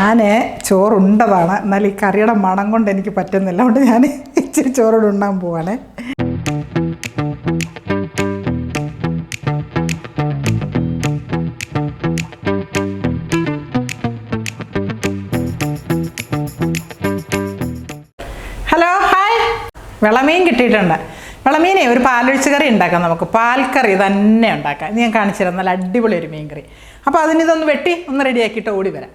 ഞാൻ ചോറുണ്ടതാണ്. എന്നാൽ ഈ കറിയുടെ മണം കൊണ്ട് എനിക്ക് പറ്റുന്നില്ല. അതുകൊണ്ട് ഞാൻ ഇച്ചിരി ചോറോട് ഉണ്ണാൻ പോവാണ്. Hello hi. വിളമീൻ കിട്ടിയിട്ടുണ്ട്. വിളമീനെ ഒരു പാലൊഴിച്ച് കറി ഉണ്ടാക്കാം നമുക്ക്. പാൽക്കറി തന്നെ ഉണ്ടാക്കാം. ഞാൻ കാണിച്ചു തരാം നല്ല അടിപൊളി ഒരു മീൻ കറി അപ്പോൾ അതിന് ഇതൊന്ന് വെട്ടി ഒന്ന് റെഡിയാക്കിയിട്ട് ഓടി വരാം.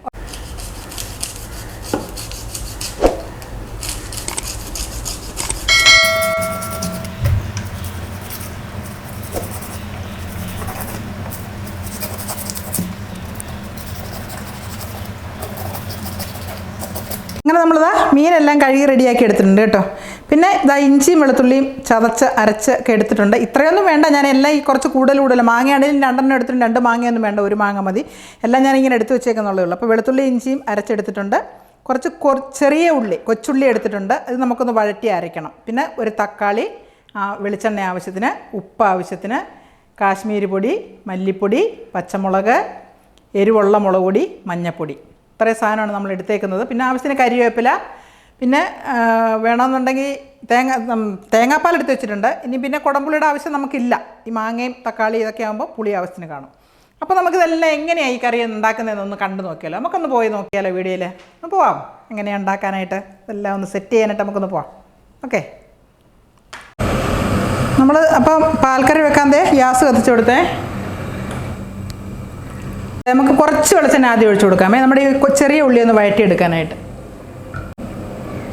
അങ്ങനെ നമ്മളിതാ മീനെല്ലാം കഴുകി റെഡിയാക്കി എടുത്തിട്ടുണ്ട് കേട്ടോ. പിന്നെ ഇതാ ഇഞ്ചിയും വെളുത്തുള്ളിയും ചതച്ച് അരച്ച് ഒക്കെ എടുത്തിട്ടുണ്ട്. ഇത്രയൊന്നും വേണ്ട ഞാൻ എല്ലാം ഈ കുറച്ച് കൂടുതൽ കൂടുതൽ. മാങ്ങയാണെങ്കിലും രണ്ടെണ്ണം എടുത്തിട്ടുണ്ട് രണ്ട് മാങ്ങയൊന്നും വേണ്ട ഒരു മാങ്ങ മതി. എല്ലാം ഞാൻ ഇങ്ങനെ എടുത്ത് അപ്പോൾ വെളുത്തുള്ളി ഇഞ്ചിയും അരച്ചെടുത്തിട്ടുണ്ട്. കുറച്ച് ചെറിയ ഉള്ളി കൊച്ചുള്ളി എടുത്തിട്ടുണ്ട്. അത് നമുക്കൊന്ന് വഴറ്റി അരയ്ക്കണം. പിന്നെ ഒരു തക്കാളി വെളിച്ചെണ്ണ ആവശ്യത്തിന് ഉപ്പ് ആവശ്യത്തിന് കാശ്മീരി പൊടി മല്ലിപ്പൊടി പച്ചമുളക് എരിവുള്ള മുളക് പൊടി മഞ്ഞൾപ്പൊടി ഇത്രയും സാധനമാണ് നമ്മൾ എടുത്തേക്കുന്നത്. പിന്നെ ആവശ്യത്തിന് കരിവേപ്പില പിന്നെ വേണമെന്നുണ്ടെങ്കിൽ തേങ്ങ തേങ്ങാപ്പാൽ എടുത്ത് വെച്ചിട്ടുണ്ട്. ഇനി പിന്നെ കുടംപുളിയുടെ ആവശ്യം നമുക്കില്ല. ഈ മാങ്ങയും തക്കാളി ഇതൊക്കെ ആകുമ്പോൾ പുളി ആവശ്യത്തിന് കാണും. അപ്പോൾ നമുക്കിതെല്ലാം എങ്ങനെയാണ് ഈ കറി ഉണ്ടാക്കുന്നതെന്നൊന്ന് കണ്ടു നോക്കിയാലോ. നമുക്കൊന്ന് പോയി നോക്കിയാലോ വീഡിയോയിൽ ഒന്ന് പോവാം. എങ്ങനെയാണ് ഉണ്ടാക്കാനായിട്ട്? ഇതെല്ലാം ഒന്ന് സെറ്റ് ചെയ്യാനായിട്ട് നമുക്കൊന്ന് പോവാം. ഓക്കെ. നമ്മൾ അപ്പം പാൽക്കറി വെക്കാൻ ദേ ഗ്യാസ് കത്തിച്ചു കൊടുത്തേ. നമുക്ക് കുറച്ച് വെളിച്ചെണ്ണ ആദ്യം ഒഴിച്ചു കൊടുക്കാമേ നമ്മുടെ ഈ ചെറിയ ഉള്ളി ഒന്ന് വഴറ്റിയെടുക്കാനായിട്ട്.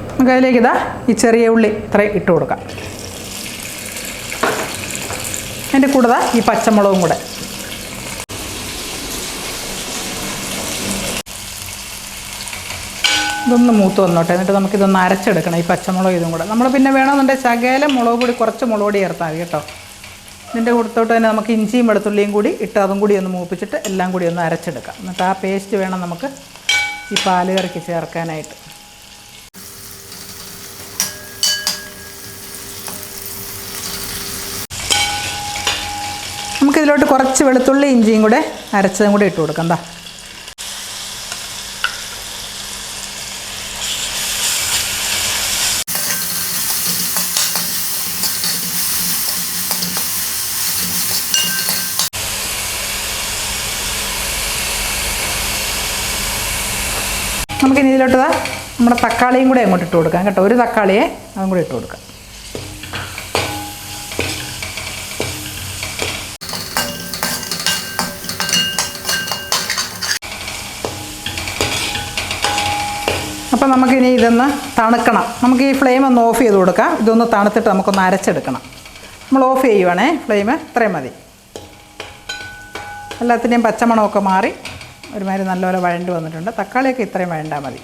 നമുക്ക് അതിലേക്ക് ഇതാ ഈ ചെറിയ ഉള്ളി ഇത്രയും ഇട്ട് കൊടുക്കാം. അതിന്റെ കൂടെ ഈ പച്ചമുളകും കൂടെ. ഇതൊന്ന് മൂത്ത് വന്നോട്ടെ. എന്നിട്ട് നമുക്കിതൊന്ന് അരച്ചെടുക്കണം ഈ പച്ചമുളക് ഇതും കൂടെ. നമ്മൾ പിന്നെ വേണമെന്നുണ്ടെങ്കിൽ ശകലം മുളക് പൊടി കുറച്ച് മുളക് പൊടി ചേർത്താൽ മതി കേട്ടോ. ഇതിന്റെ കൂട്ടത്തോട്ട് തന്നെ നമുക്ക് ഇഞ്ചിയും വെളുത്തുള്ളിയും കൂടി ഇട്ട് അതും കൂടി ഒന്ന് മൂപ്പിച്ചിട്ട് എല്ലാം കൂടി ഒന്ന് അരച്ചെടുക്കാം. എന്നിട്ട് ആ പേസ്റ്റ് വേണം നമുക്ക് ഈ പാൽ കറിക്ക് ചേർക്കാനായിട്ട്. നമുക്കിതിലോട്ട് കുറച്ച് വെളുത്തുള്ളി ഇഞ്ചിയും കൂടെ അരച്ചതും കൂടി ഇട്ട് കൊടുക്കാം. എന്താ നമുക്കിനി ഇതിലോട്ട് നമ്മുടെ തക്കാളിയും കൂടെ അങ്ങോട്ട് ഇട്ട് കൊടുക്കാം കേട്ടോ. ഒരു തക്കാളിയെ അതും കൂടെ ഇട്ട് കൊടുക്കാം. അപ്പം നമുക്കിനി ഇതൊന്ന് തണുക്കണം. നമുക്ക് ഈ ഫ്ലെയിം ഒന്ന് ഓഫ് ചെയ്ത് കൊടുക്കാം. ഇതൊന്ന് തണുത്തിട്ട് നമുക്കൊന്ന് അരച്ചെടുക്കണം. നമ്മൾ ഓഫ് ചെയ്യുവാണേ ഫ്ലെയിം ഇത്രയും മതി. എല്ലാത്തിന്റെയും പച്ചമണമൊക്കെ മാറി ഒരുമാതിരി നല്ലപോലെ വഴണ്ട് വന്നിട്ടുണ്ട്. തക്കാളിയൊക്കെ ഇത്രയും വഴണ്ടാൽ മതി.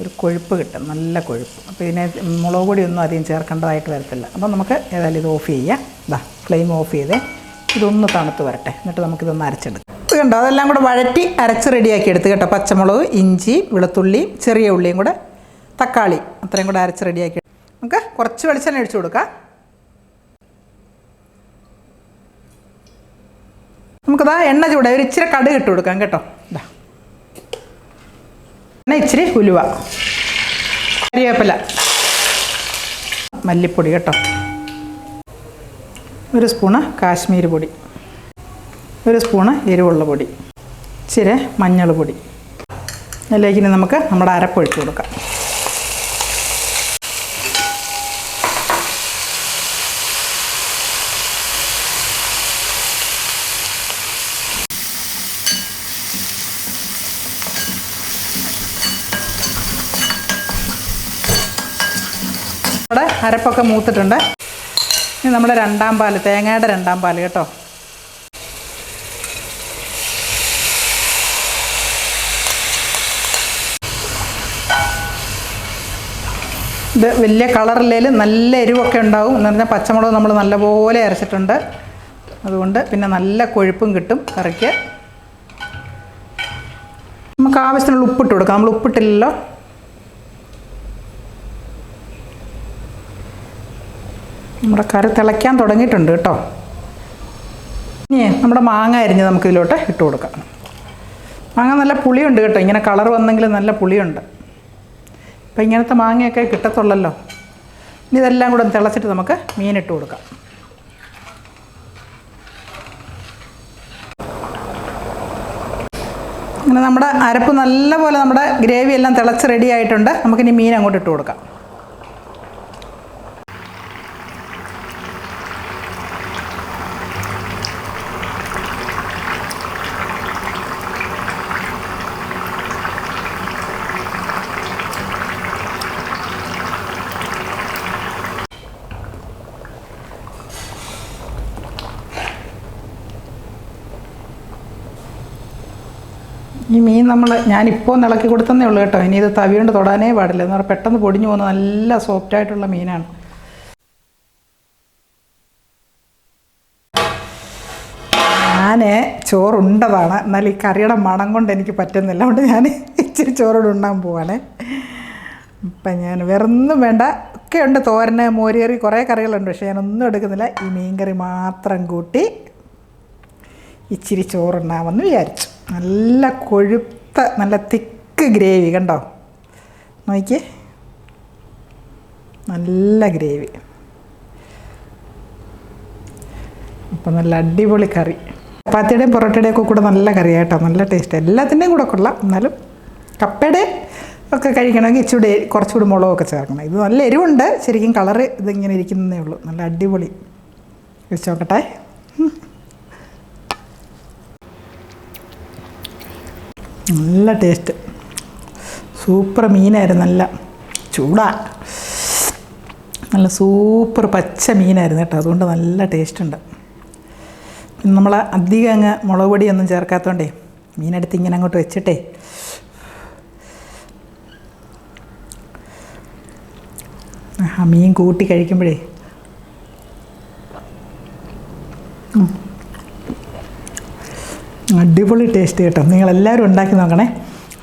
ഒരു കൊഴുപ്പ് കിട്ടും നല്ല കൊഴുപ്പ്. അപ്പോൾ ഇതിനെ മുളക് പൊടിയൊന്നും അധികം ചേർക്കേണ്ടതായിട്ട് വരത്തില്ല. അപ്പോൾ നമുക്ക് ഏതായാലും ഇത് ഓഫ് ചെയ്യാം. ഇതാ ഫ്ലെയിം ഓഫ് ചെയ്തേ. ഇതൊന്ന് തണുത്ത് വരട്ടെ. എന്നിട്ട് നമുക്കിതൊന്ന് അരച്ചെടുക്കാം. ഇത് കണ്ടോ? അതെല്ലാം കൂടെ വഴറ്റി അരച്ച് റെഡിയാക്കി എടുത്ത് കേട്ടോ. പച്ചമുളക് ഇഞ്ചി വെളുത്തുള്ളി ചെറിയ ഉള്ളിയും കൂടെ തക്കാളി അത്രയും കൂടെ അരച്ച് റെഡിയാക്കി നമുക്ക് കുറച്ച് വെളിച്ചെണ്ണ ഒഴിച്ചു കൊടുക്കാം. നമുക്കിതാ എണ്ണ ചൂട ഒരു ഇച്ചിരി കടുക് ഇട്ട് കൊടുക്കാം കേട്ടോ. ഇതാ എണ്ണ ഇച്ചിരി ഉലുവ. കരിവേപ്പില മല്ലിപ്പൊടി കേട്ടോ. ഒരു സ്പൂണ് കാശ്മീരി പൊടി. ഒരു സ്പൂണ് എരിവുള്ള പൊടി. ഇച്ചിരി മഞ്ഞൾ പൊടി. അതിലേക്ക് നമുക്ക് നമ്മുടെ അരപ്പൊഴിച്ച് കൊടുക്കാം. നമ്മുടെ അരപ്പൊക്കെ മൂത്തിട്ടുണ്ട്. ഇനി നമ്മുടെ രണ്ടാം പാൽ തേങ്ങയുടെ രണ്ടാം പാൽ കേട്ടോ. ഇത് വലിയ കളറില്ലേൽ നല്ല എരിവൊക്കെ ഉണ്ടാവും എന്ന് പറഞ്ഞാൽ പച്ചമുളക് നമ്മൾ നല്ലപോലെ അരച്ചിട്ടുണ്ട്. അതുകൊണ്ട് പിന്നെ നല്ല കൊഴുപ്പും കിട്ടും കറിക്ക്. നമുക്ക് ആവശ്യത്തിനുള്ള ഉപ്പിട്ട് കൊടുക്കാം. നമ്മൾ ഉപ്പിട്ടില്ലല്ലോ. നമ്മുടെ കറി തിളയ്ക്കാൻ തുടങ്ങിയിട്ടുണ്ട് കേട്ടോ. ഇനി നമ്മുടെ മാങ്ങ അരിഞ്ഞ് നമുക്ക് ഇതിലോട്ട് ഇട്ട് കൊടുക്കാം. മാങ്ങ നല്ല പുളിയുണ്ട് കേട്ടോ. ഇങ്ങനെ കളർ വന്നെങ്കിൽ നല്ല പുളിയുണ്ട്. അപ്പം ഇങ്ങനത്തെ മാങ്ങയൊക്കെ കിട്ടത്തുള്ളല്ലോ. ഇനി ഇതെല്ലാം കൂടെ തിളച്ചിട്ട് നമുക്ക് മീനിട്ട് കൊടുക്കാം. അങ്ങനെ നമ്മുടെ അരപ്പ് നല്ലപോലെ നമ്മുടെ ഗ്രേവി എല്ലാം തിളച്ച് റെഡി ആയിട്ടുണ്ട്. നമുക്കിനി മീൻ അങ്ങോട്ട് ഇട്ട് കൊടുക്കാം. ഈ മീൻ നമ്മൾ ഞാനിപ്പോൾ നിളക്കി കൊടുത്തന്നേ ഉള്ളൂ കേട്ടോ. ഇനി ഇത് തവി കൊണ്ട് തൊടാനേ പാടില്ല. എന്ന് പറഞ്ഞാൽ പെട്ടെന്ന് പൊടിഞ്ഞു പോകുന്ന നല്ല സോഫ്റ്റ് ആയിട്ടുള്ള മീനാണ്. ഞാൻ ചോറുണ്ടതാണ്. എന്നാൽ ഈ കറിയുടെ മണം കൊണ്ട് എനിക്ക് പറ്റുന്നില്ല. അതുകൊണ്ട് ഞാൻ ഇച്ചിരി ചോറോട് ഉണ്ണാൻ പോവാണ്. അപ്പം ഞാൻ വേറൊന്നും വേണ്ട. ഒക്കെ ഉണ്ട് തോരന് മോരുകറി കുറേ കറികളുണ്ട്. പക്ഷേ ഞാനൊന്നും എടുക്കുന്നില്ല. ഈ മീൻ കറി മാത്രം കൂട്ടി ഇച്ചിരി ചോറുണ്ണാമെന്ന് വിചാരിച്ചു. നല്ല കൊഴുത്ത നല്ല തിക്ക് ഗ്രേവി കണ്ടോ? നോക്കിയേ. നല്ല ഗ്രേവി. അപ്പം നല്ല അടിപൊളി കറി. ചപ്പാത്തിയുടെയും പൊറോട്ടയുടെയും ഒക്കെ കൂടെ നല്ല കറിയായിട്ടോ നല്ല ടേസ്റ്റ്. എല്ലാത്തിന്റെയും കൂടെ കൊള്ളാം എന്നാലും കപ്പയുടെ ഒക്കെ കഴിക്കണമെങ്കിൽ ഇച്ചിരി കുറച്ചുകൂടി മുളകൊക്കെ ചേർക്കണം. ഇത് നല്ല എരിവുണ്ട്. ശരിക്കും കളറ് ഇതിങ്ങനെ ഇരിക്കുന്നതേ ഉള്ളൂ. നല്ല അടിപൊളി. വെച്ച് നോക്കട്ടെ. നല്ല ടേസ്റ്റ് സൂപ്പർ മീനായിരുന്നു നല്ല ചൂടാ. നല്ല സൂപ്പർ പച്ച മീനായിരുന്നു കേട്ടോ അതുകൊണ്ട് നല്ല ടേസ്റ്റ് ഉണ്ട്. പിന്നെ നമ്മൾ അധികം അങ്ങ് മുളക് പൊടിയൊന്നും ചേർക്കാത്തതുകൊണ്ടേ മീനെടുത്ത് ഇങ്ങനെ അങ്ങോട്ട് വെച്ചിട്ടേ. ആ മീൻ കൂട്ടി കഴിക്കുമ്പോഴേ അടിപൊളി ടേസ്റ്റ് കേട്ടോ. നിങ്ങളെല്ലാവരും ഉണ്ടാക്കി നോക്കണേ.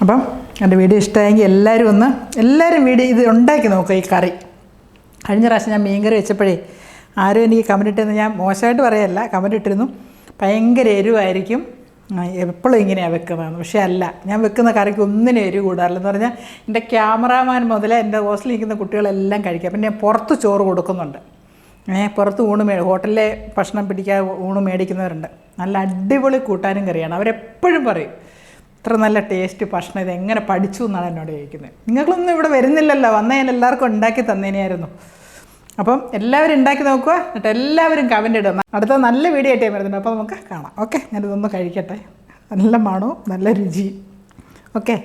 അപ്പം എന്റെ വീഡിയോ ഇഷ്ടമായെങ്കിൽ എല്ലാവരും ഒന്ന് എല്ലാവരും വീഡിയോ ഇത് ഉണ്ടാക്കി നോക്കുക ഈ കറി. കഴിഞ്ഞ പ്രാവശ്യം ഞാൻ മീൻകറി വെച്ചപ്പോഴേ ആരും എനിക്ക് കമന്റ് ഇട്ടെന്ന് ഞാൻ മോശമായിട്ട് പറയല്ല കമന്റ് ഇട്ടിരുന്നു. ഭയങ്കര എരിവായിരിക്കും. എപ്പോഴും ഇങ്ങനെയാണ് വെക്കുന്നതെന്ന്. പക്ഷേ അല്ല ഞാൻ വെക്കുന്ന കറിക്ക് ഒന്നിനും എരിവ് കൂടാറില്ലെന്ന് പറഞ്ഞാൽ എന്റെ ക്യാമറാമാൻ മുതലേ എന്റെ ഹോസ്റ്റലിൽ ഇരിക്കുന്ന കുട്ടികളെല്ലാം കഴിക്കുക പിന്നെ ഞാൻ പുറത്ത് ചോറ് കൊടുക്കുന്നുണ്ട്. പുറത്ത് ഊണ് മേ ഹോട്ടലിലെ ഭക്ഷണം പിടിക്കാൻ ഊണ് മേടിക്കുന്നവരുണ്ട്. നല്ല അടിപൊളി കൂട്ടാനും കറിയാണ്. അവരെപ്പോഴും പറയും ഇത്ര നല്ല ടേസ്റ്റ് ഭക്ഷണം ഇത് എങ്ങനെ പഠിച്ചു എന്നാണ് എന്നോട് ചോദിക്കുന്നത്. നിങ്ങൾക്കൊന്നും ഇവിടെ വരുന്നില്ലല്ലോ. വന്നതിന് എല്ലാവർക്കും ഉണ്ടാക്കി തന്നേനെയായിരുന്നു. അപ്പം എല്ലാവരും ഉണ്ടാക്കി നോക്കുക. എന്നിട്ട് എല്ലാവരും കമന്റ് ഇടുക. അടുത്ത നല്ല വീഡിയോ ആയിട്ട് ഞാൻ വരുന്നുണ്ട്. അപ്പോൾ നമുക്ക് കാണാം. ഓക്കെ? ഞാനിതൊന്ന് കഴിക്കട്ടെ. നല്ല മണവും നല്ല രുചിയും. ഓക്കെ?